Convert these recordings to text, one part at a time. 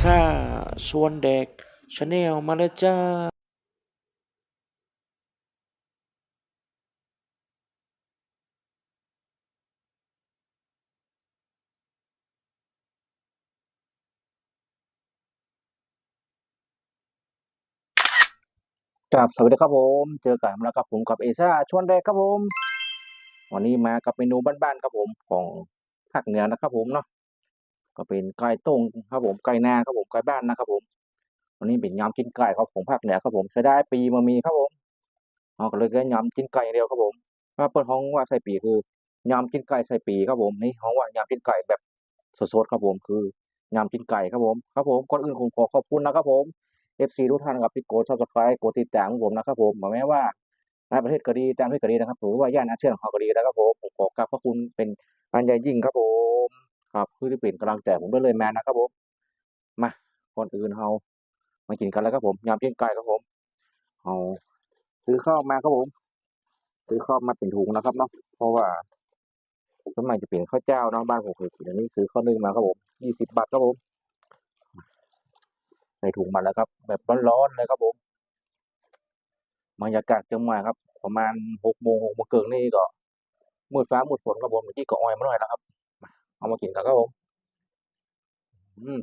ซ่าชวนเด็กชาแนลมาแล้วจ้าครับสวัสดีครับผม เจอกันแล้วครับผมกับเอซ่าชวนแดกครับผม วันนี้มากับเมนูบ้านๆครับผมของภาคเหนือนะครับผมเนาะ ก็เป็นไก่ต้งครับผมไก่นาครับผมไก่บ้านนะครับผมวันนี้เป็นยำกินไก่ครับของภาคเหนือครับผมเสียดายปีมามีครับผมเอาก็เลยก็ยำกินไก่เดียวครับผมถ้าเปิดห้องว่าใส่ปีคือยำกินไก่ใส่ปีครับผมนี่ห้องว่ายำกินไก่แบบสดๆครับผมคือยำกินไก่ครับผมครับผมก่อนอื่นผมขอขอบคุณนะครับผม FC ทุกท่านครับที่กด Subscribe กดติดตามผมนะครับผมแม้ว่าในประเทศก็ดีต่างประเทศก็ดีนะครับหรือว่าย่านอาเซียนของเขาก็ดีนะครับผมผมขอกราบพระคุณเป็นอันใหญ่ยิ่งครับผม ครับคือที่เป็นกำลังใจผมด้วยเลยแมนนะครับผมมาก่อนอื่นเรามากินกันแล้วครับผมยำเจียงไก่ครับผมเอาซื้อข้าวมาครับผมซื้อข้าวมาเป็นถุงนะครับเนาะเพราะว่าสมัยจะเปลี่ยนข้าวเจ้าเนาะบ้านผมเคยกินอันนี้ซื้อข้าวนึ่งมาครับผมยี่สิบบาทครับผมใส่ถุงมาแล้วครับ แบบร้อนๆเลยครับผมบรรยากาศเชียงหม่ครับ ประมาณหกโมงหกโมงเกินนี่ก็มืดฟ้ามืดฝนครับผมเมื่อกี้ก็อ้อยมาหน่อยแล้วครับ เอามากินกันครับผมอืม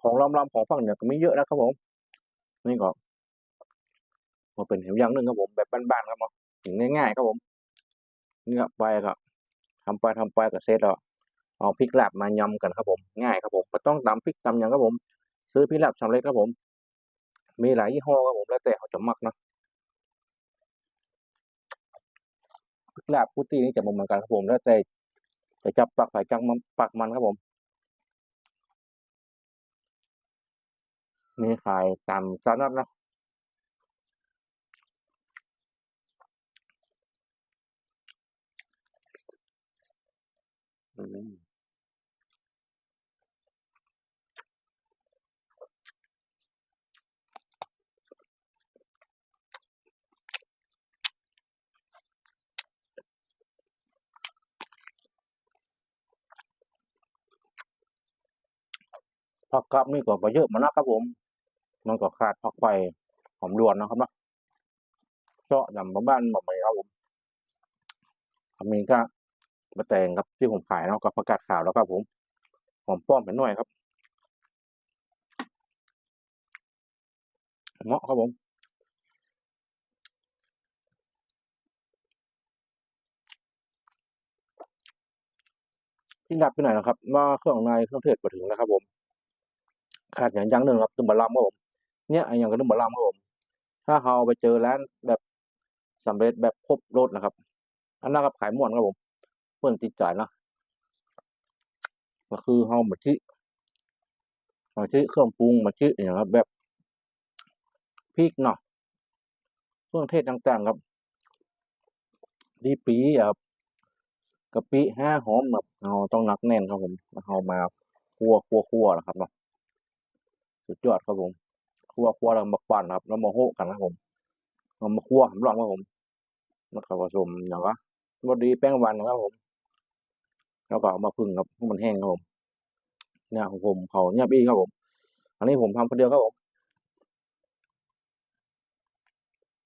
ของลำๆของฝั่งเหนือก็ไม่เยอะนะครับผม นี่ก็มาเป็นแถวอย่างหนึ่งครับผมแบบบ้านๆครับผมกินง่ายๆครับผมเนื้อไปก็ทำไปทำไปก็เสร็จแล้วเอาพริกลาบมายำกันครับผม ง่ายครับผมไม่ต้องตำพริกตำยังครับผม ซื้อพริกลาบสำเร็จครับผม มีหลายยี่ห้อครับผมแล้วแต่เขาจะมักนะพริก ลาบพุตตี้นี่จะบ่เหมือนกันครับผมแล้วแต่จะจับปักไผ่จังมันปักมันครับผมมีขายตามตามนัดนะอืม ผักกับนี่ก็บ่เยอะมานะครับผม มันก็ขาดผักไฟหอมด่วนนะครับนาะเจาะยำบ้านแบบนี้ครับผมมีก็มะแตงครับที่ผมขายเนาะกับผักกาดขาวแล้วครับผมหอมป้อมเป็นหน่วยครับเงาะครับผมที่นับไปหน่อยนะครับว่าเครื่องในเครื่องเทศมาถึงแล้วครับผม ขาดอย่างยังหนึ่งครับตึมบะลำครับผมเนี่ยไอ้อย่างกับตึมบะลำครับผมถ้าเราไปเจอร้านแบบสำเร็จแบบครบรสนะครับ อันนั้นครับขายม่วนครับผมเพื่อนติดใจายนะก็คือเฮามาชิมาชิเครื่องปรุงมาชิอย่างครับแบบพริกเนาะเครื่องเทศต่างๆครับดีปีครับกะปิห้าหอมแบบเราต้องนักแน่นครับผมแล้วเอามาคั่วคั่วคั่วนะครับเนาะ สุดยอดครับผมคั่วคั่วแล้วมาปั่นครับ แล้วมาโหกันครับผมเอามาคั่วหำลองครับผม แล้วก็ผสมอย่างว่าบดีแป้งมันนะครับผมแล้วก็เอามาพึ่งครับมันแห้งครับผมเนี่ยของผมเขาเนี่ยบี้ครับผม อันนี้ผมทำคนเดียวครับผม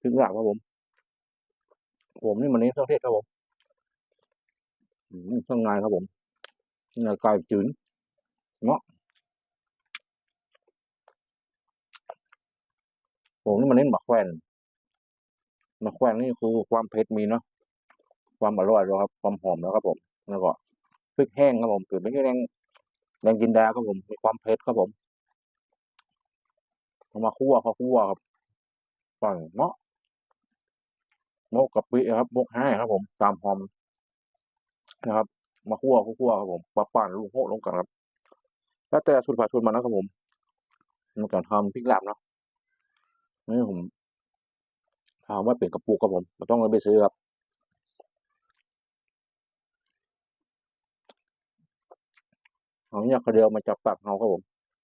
พริกหลาบครับผม ผมนี่มันนี้เครื่องเทศครับผมเครื่องในครับผมเนื้อไก่จืดเนาะ ผมนี่มันเน้นหมักแควนหมักแควนนี่คือความเผ็ดมีเนาะความอร่อยแล้วครับ ความหอมแล้วครับผมแล้วก็พริกแห้งครับผมคือไม่ใช่แดงแดงจินดาครับผมมีความเผ็ดครับผมเอามาคั่วเขาคั่วครับฝั่งเนาะโมกกะปิครับบกให้ครับผม ตามหอมนะครับ มาคั่วคั่วครับผมปะปั่นลูกโหลงกันครับ แล้วแต่สูตรผัดสูตรมันนะครับผมในการทำพริกลาบเนาะ นี่ผมถามว่าเปลี่ยนกระปุกครับผมไม่ต้องไปซื้อครับเอาเนี่ยเขาเดียวมาจับปากเฮาครับผม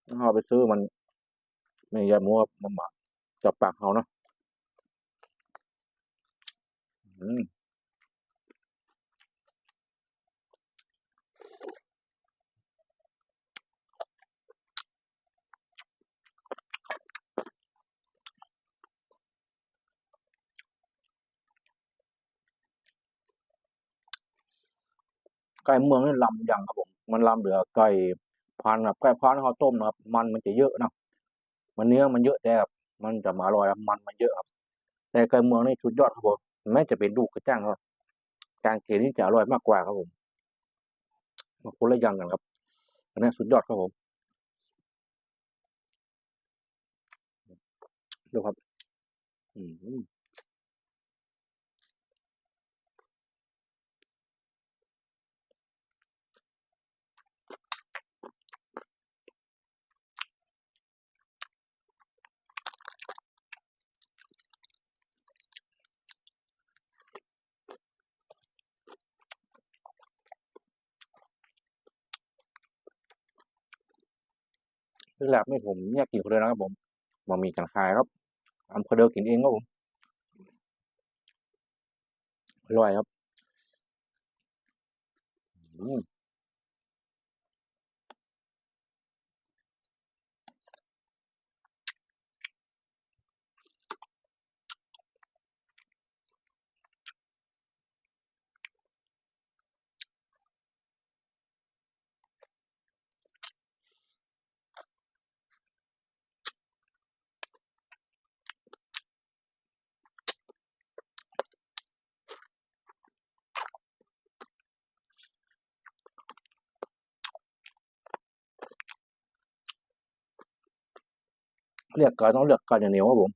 ถ้าเอาไปซื้อมันไม่ยาหมูครับมันมาจับปากเฮานะอืม ไก่เมืองนี่ลำยังครับผม มันลำเหลือไก่พันครับไก่พันธุ์เขาต้มนะครับ มันมันจะเยอะนะมันเนื้อมันเยอะแต่มันจะมาอร่อยครับมันมันเยอะครับ แต่ไก่เมืองนี่สุดยอดครับผมแม้จะเป็นลูกกระจ้างครับการเกณฑ์นี่จะอร่อยมากกว่าครับผมมาคนละอย่างกันครับ อันนี้สุดยอดครับผมดูครับ อืม คือแลบนี่ผมอยากกินคนเดียวนะครับผมมามีกันขายครับทำคนเดียวกินเองครับผมอร่อยครับ อืม เลือกไก่ต้องเลือกไก่างเหนียวครับผม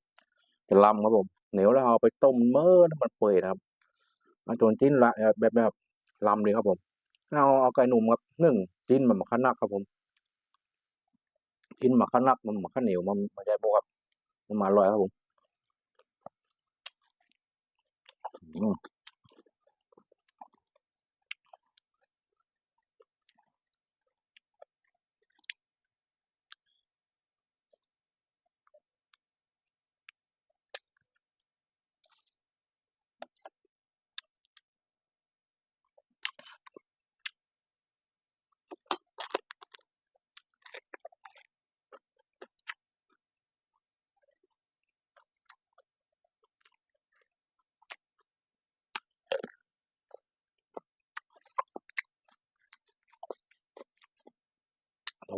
จะลำครับผมเหนียวแล้วเอาไปต้มเมื่อน้ำมันเปื่อยนะครับมาจนจิ้นละแบบแบบลำเลยครับผมเอาเอาไก่หนุ่มครับหนึ่งจิ้นมันมาขนักครับผมกินมาขนักมันมาขเหนียวมันมันจะบวกครับมันมาอร่อยครับผม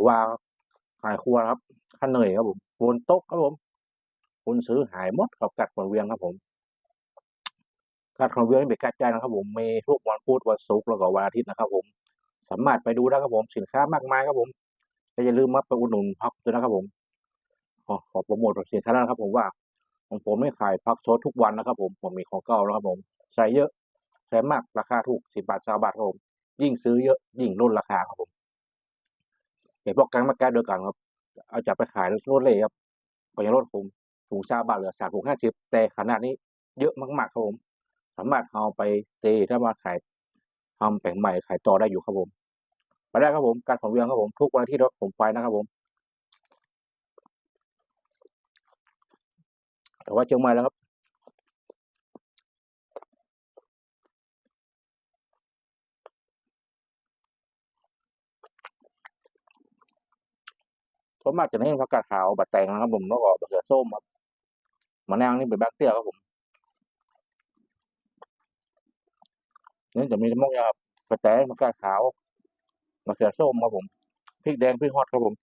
ว่าขายครัวครับข้าเหนื่อยครับผมบนโต๊ะครับผมคนซื้อหายหมดกับกัดคนเวียงครับผมกัดคนเวียงนี่เป็นกัดใจนะครับ ผมมีทุกวันพุธวันศุกร์แล้วก็วันอาทิตย์นะครับ ผม สามารถไปดูได้ครับผมสินค้ามากมายครับผมและอย่าลืมมาไปอุดหนุนพักด้วยนะครับ ผมขอขอโปรโมทสินค้านะครับ ผมว่าของผมไม่ขายพักโซดทุกวันนะครับ ผมผมมีของเก่าแล้วครับผมใส่เยอะใส่มากราคาถูกสิบบาทสาบาทครับผมยิ่งซื้อเยอะยิ่งลดราคาครับผม เดี๋ยวพวกกังมาแก้เดียวกันครับเอาจับไปขายลดเลยครับก็ยังลดผมถุงซาบาทเหลือสามถุงห้าสิบแต่ขนาดนี้เยอะมากๆครับผม สามารถเอาไปเตถ้ามาขายทำแปลงใหม่ขายต่อได้อยู่ครับผมไปได้ครับผม การของเวียงครับผมทุกวันที่รถผมไปนะครับผม แต่ว่าเชียงใหม่แล้วครับ ส่วนมากจะเน้นผักกาดขาวบัดแตงนะครับผมแล้วก็บักเขือส้มครับมะนาวนี่เป็นแบคเตี้ยครับผมนี่จะมีมะม่วงครับกระแตงผักกาดขาวมะเขือส้มครับผมพริกแดงพริกฮอตครับผม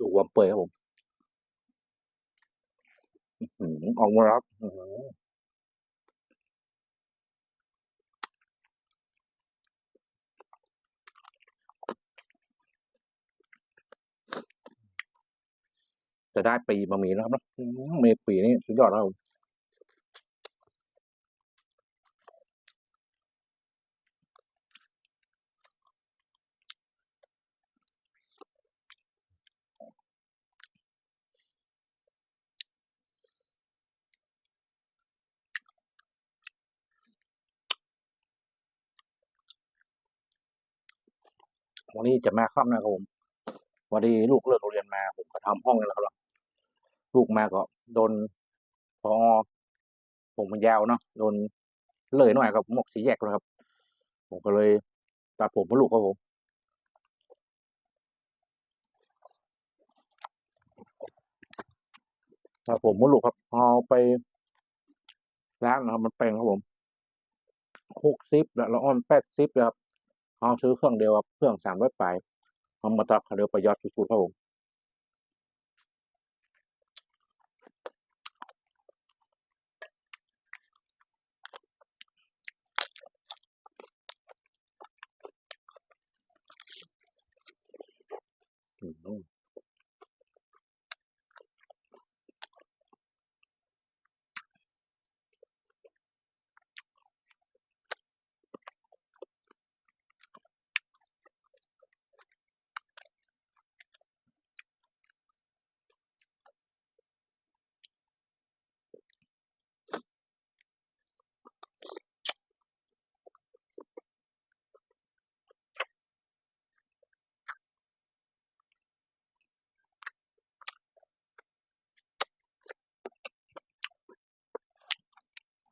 ดู ความเปื่อยครับผมออกมาครับจะได้ปีมามีแล้วครับนะเมปีนี่สุดยอดแล้ว วันนี้จะมาค่ำนะครับผมวันนี้ลูกเลิกโรงเรียนมาผมก็ทำห้องนี่แหละครับลูกมาก็โดนพอผมมันยาวเนาะโดนเลยหน่อยครับหมกสีแยกเลยครับ ผมก็เลยตัดผมมาลูกครับผมครับผมมดลูกครับเอาไปล้างนะครับมันแปลงครับผมหกซิปแล้วเราอ้อนแปดซิปครับ เขาซื้อเครื่องเดียวครับเครื่องสามร้อยปลายเขามาตับเขาเรียวประหยัดสุดๆครับผมอืม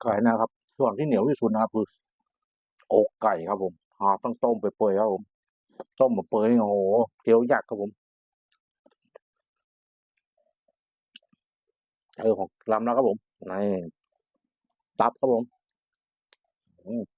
ไก่นะครับ ส่วนที่เหนียวที่สุดนะครับคืออกไก่ครับผมหาต้องต้มไปเปื่อยครับผม ต้มมาเปื่อยนี่โอ้โหเคี้ยวยากครับผมเออของลำแล้วครับผมนี่ตับครับผม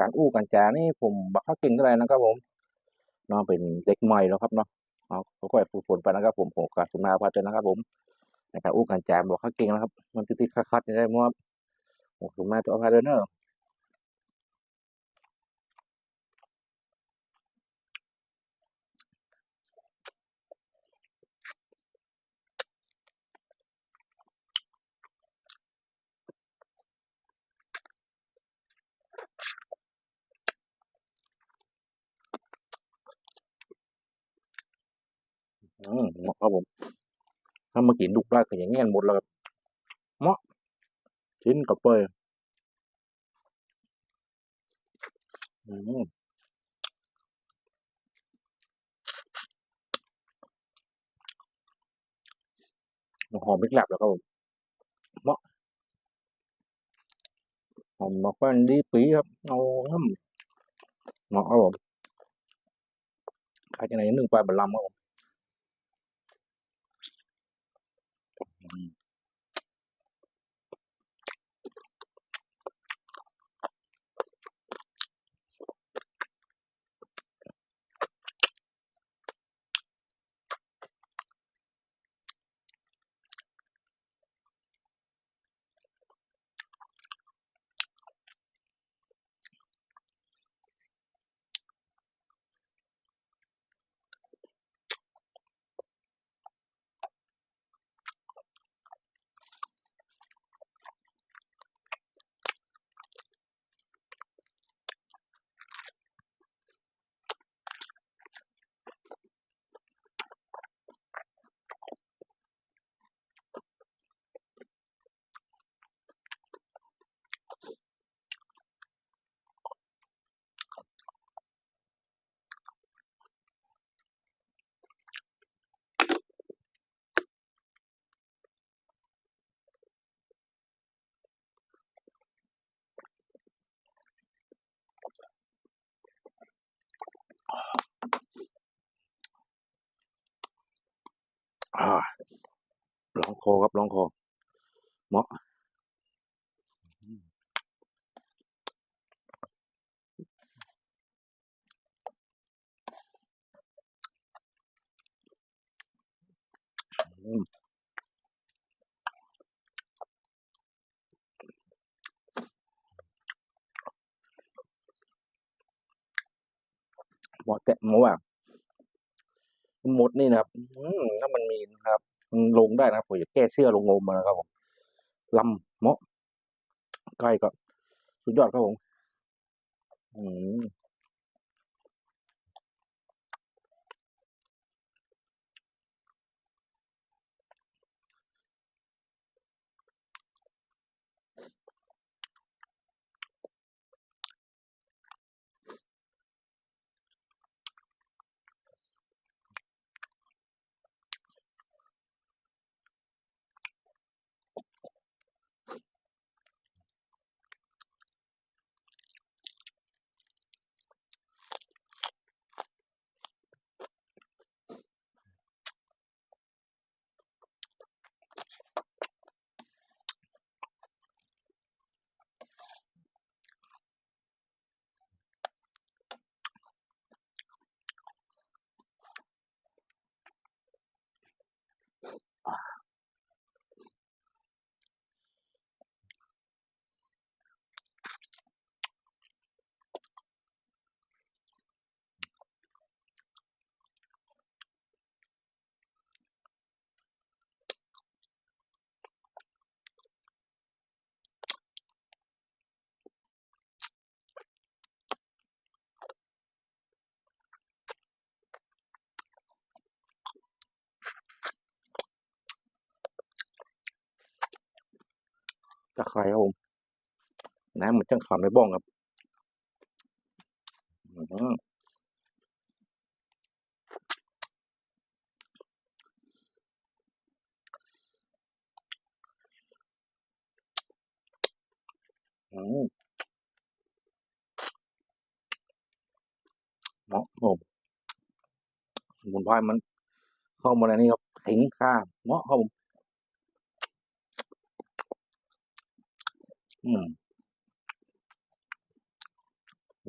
การอู้การจนี่ผมบักข้ากินเท่าไรนะครับผมเน้องเป็นเด็กใหม่แล้วครับเนาะเอาค่อยๆฝึกฝนไปนะครับ ผมผมการสุนาพัฒน์นะครับผมในการอู้การจบอกข้าเก่งนะครับ มันติดๆคัดๆได้เพราะว่าผมสุนาจะเอาพาเดอเนอร์ อืมเหมาะครับผมถ้ามากินดุกได้ก็อย่างเงี้ยหมดเลยครับเหมาะชิ้นกับเปยอืมหอมพริกแลบแล้วครับผมเหมาะหอมมาแฟนดีปีครับเอาน้ำเหมาะครับผมใครจะไหนหนึ่งปลายบัลลัมครับผม คอครับลองคอเหมาะเหมาะแต่หมูอะหมดนี่นะครับอืมถ้ามันมีนะครับ ลงได้นะครับผมจะแก้เสื้อลงงมมนะครับผมลำเมาะใกล้ก็สุดยอดครับผม อืม ตะไคร้ครับผมน้ำมันจังขำในบ้องครับอืมอืมเหมาะครับผมสมุนไพรมันเข้ามาในนี้ครับถิงข้าเหมาะครับผม อืมเ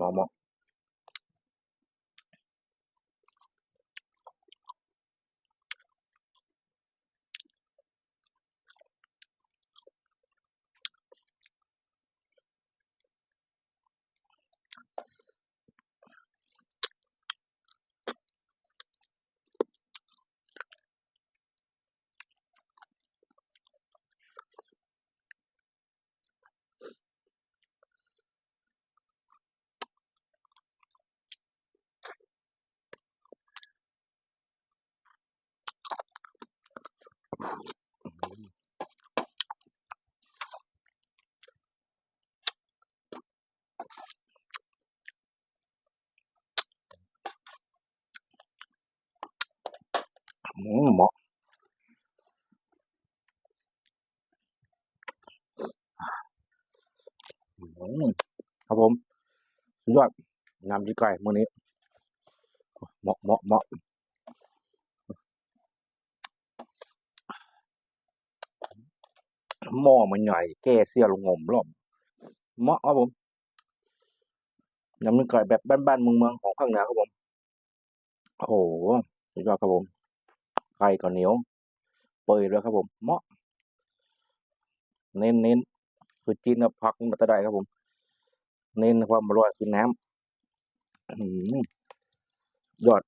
เหมาะอืมเหมาะอืมครับผมสุดยอดน้ำจีไก่มื้อนี้ เหมาะเหมาะเหมาะ หม้อมันใหญ่แก้เสียลงงมรอบเหมาะครับผมน้ำมันไก่แบบบ้านๆเมืองๆของภาคเหนือครับผมโอ้โหสุดยอดครับผมไก่ก็เหนียวเปื่อยเลยครับผมเหมาะ เน้นเน้นคือจีนกับผักมันจะได้ครับผม เน้นความอร่อยคือน้ำยอด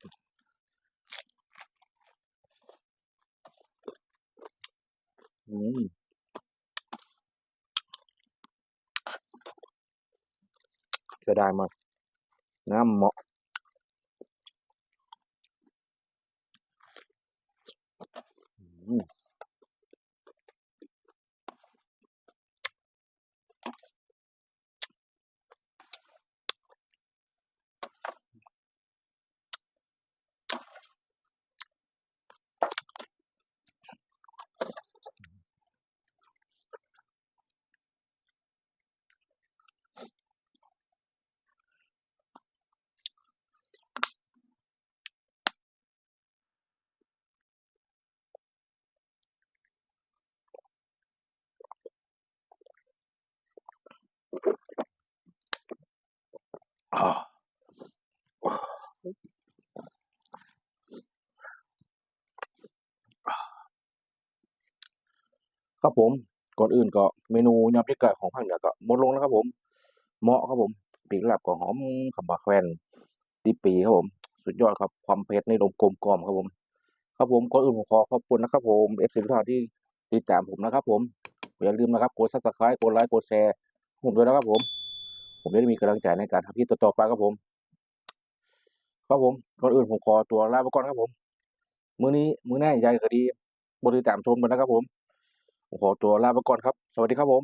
อืม จะได้มากน้ำเหมาะ ครับผม ก่อนอื่นก็เมนูยำพริกไก่ของภาคเหนือก็หมดลงแล้วครับผม เหมาะครับผม ปีกแลบก็หอมขำบาแควนดิปีครับผม สุดยอดครับ ความเผ็ดในลมกลมกล่อมครับผม ครับผมก่อนอื่นผมขอขอบคุณนะครับผมเอฟซีทุกท่านที่ติดตามผมนะครับผม อย่าลืมนะครับ กดซับสไครต์กดไลค์ กดแชร์ผมด้วยนะครับผม ผมจะได้มีกำลังใจในการทำคลิปต่อๆไปครับผมครับผมก่อนอื่นผมขอตัวลาไปก่อนครับผมมื้อนี้มื้อหน้าใหญ่ก็ดีบริตามชมกันนะครับผมผมขอตัวลาไปก่อนครับ สวัสดีครับผม